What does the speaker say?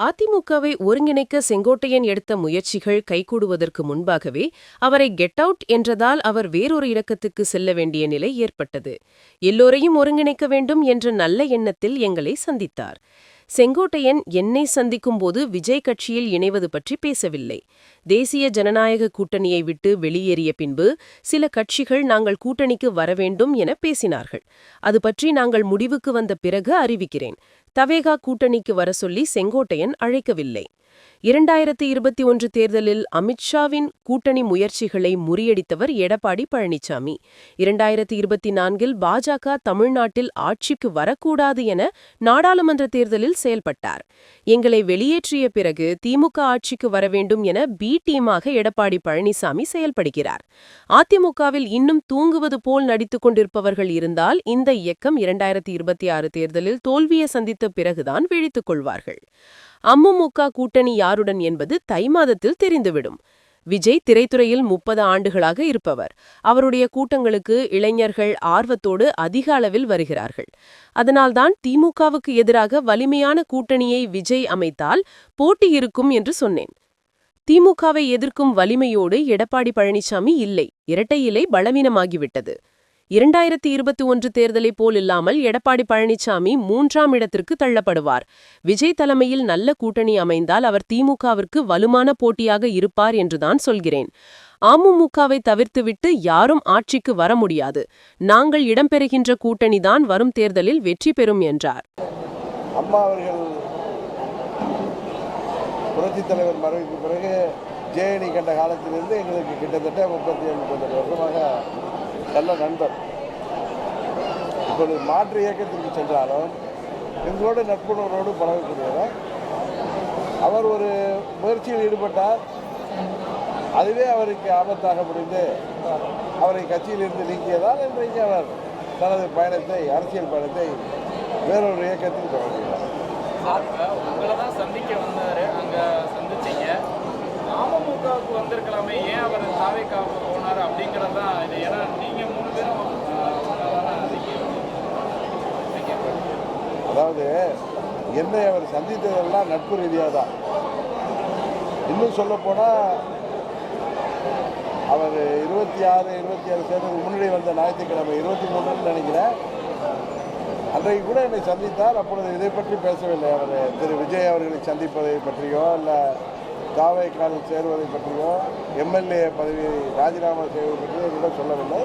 அதிமுகவை ஒருங்கிணைக்க செங்கோட்டையன் எடுத்த முயற்சிகள் கைகூடுவதற்கு முன்பாகவே அவரை கெட் அவுட் என்றதால் அவர் வேறொரு இலக்கத்துக்கு செல்ல வேண்டிய நிலை ஏற்பட்டது. எல்லோரையும் ஒருங்கிணைக்க வேண்டும் என்ற நல்ல எண்ணத்தில் எங்களை சந்தித்தார். செங்கோட்டையன் என்னை சந்திக்கும்போது விஜய் கட்சியில் இணைவது பற்றி பேசவில்லை. தேசிய ஜனநாயக கூட்டணியை விட்டு வெளியேறிய பின்பு சில கட்சிகள் நாங்கள் கூட்டணிக்கு வரவேண்டும் என பேசினார்கள். அது பற்றி நாங்கள் முடிவுக்கு வந்த பிறகு அறிவிக்கிறேன். தவேகா கூட்டணிக்கு வர சொல்லி செங்கோட்டையன் அழைக்கவில்லை. இரண்டாயிரத்தி இருபத்தி ஒன்று தேர்தலில் அமித்ஷாவின் கூட்டணி முயற்சிகளை முறியடித்தவர் எடப்பாடி பழனிசாமி இரண்டாயிரத்தி இருபத்தி நான்கில் பாஜக தமிழ்நாட்டில் ஆட்சிக்கு வரக்கூடாது என நாடாளுமன்ற தேர்தலில் செயல்பட்டார். எங்களை வெளியேற்றிய பிறகு திமுக ஆட்சிக்கு வரவேண்டும் என பி டீமாக எடப்பாடி பழனிசாமி செயல்படுகிறார். அதிமுகவில் இன்னும் தூங்குவது போல் நடித்துக் கொண்டிருப்பவர்கள் இருந்தால் இந்த இயக்கம் இரண்டாயிரத்தி இருபத்தி ஆறு தேர்தலில் தோல்வியை சந்தித்த பிறகுதான் விழித்துக் கொள்வார்கள். அம்முமுக கூட்டணி யாருடன் என்பது தை மாதத்தில் தெரிந்துவிடும். விஜய் திரைத்துறையில் முப்பது ஆண்டுகளாக இருப்பவர். அவருடைய கூட்டங்களுக்கு இளைஞர்கள் ஆர்வத்தோடு அதிக அளவில் வருகிறார்கள். அதனால்தான் திமுகவுக்கு எதிராக வலிமையான கூட்டணியை விஜய் அமைத்தால் போட்டி இருக்கும் என்று சொன்னேன். திமுகவை எதிர்க்கும் வலிமையோடு எடப்பாடி பழனிசாமி இல்லை. இரட்டை இலை பலவீனமாகிவிட்டது. இரண்டாயிரத்தி இருபத்தி ஒன்று தேர்தலைப் போல் இல்லாமல் எடப்பாடி பழனிசாமி மூன்றாம் இடத்திற்கு தள்ளப்படுவார். விஜய் தலைமையில் நல்ல கூட்டணி அமைந்தால் அவர் திமுகவிற்கு வலுமான போட்டியாக இருப்பார் என்றுதான் சொல்கிறேன். அமமுகவை தவிர்த்துவிட்டு யாரும் ஆட்சிக்கு வர முடியாது. நாங்கள் இடம்பெறுகின்ற கூட்டணிதான் வரும் தேர்தலில் வெற்றி பெறும் என்றார். அம்மா அவர்கள் புரட்சித் தலைவர் மறைவுக்கு பிறகு ஜேஎனி e கண்ட காலத்திலிருந்து எங்களுக்கு கிட்டத்தட்ட முப்பத்தி ஏழு முப்பத்தெட்டு வருஷமாக நல்ல நண்பர். இப்பொழுது மாற்று இயக்கத்திற்கு சென்றாலும் எங்களோட நட்புணர்வோடு பழகக்கூடியவர். அவர் ஒரு முயற்சியில் ஈடுபட்டார். அதுவே அவருக்கு ஆபத்தாக முடிந்து அவரை கட்சியிலிருந்து நீக்கியதால் இன்றைக்கு அவர் தனது பயணத்தை அரசியல் பயணத்தை வேறொரு இயக்கத்தில் தொடங்குகிறார் உங்களை தான் சந்திக்க வந்தாரு அங்க சந்திச்சீங்க. அமமுகவுக்கு வந்திருக்கலாமே ஏன் அவர் தாவேக்காவுக்கு போனார் அப்படிங்கிறது தான் இது. ஏன்னா அதாவது என்னை அவர் சந்தித்ததெல்லாம் நட்பு ரீதியாக தான் இன்னும் சொல்லப்போனால் அவர் இருபத்தி ஆறு இருபத்தி ஆறு சேர்ந்ததுக்கு முன்னாடி வந்த ஞாயிற்றுக்கிழமை இருபத்தி மூணுன்னு நினைக்கிறேன். அன்றைக்கு கூட என்னை சந்தித்தார். அப்பொழுது இதை பற்றி பேசவில்லை. அவர் திரு விஜய் அவர்களை சந்திப்பதை பற்றியோ இல்லை காவைக்காலில் சேருவதை பற்றியோ எம்எல்ஏ பதவி ராஜினாமா செய்வதை பற்றியோ கூட சொல்லவில்லை.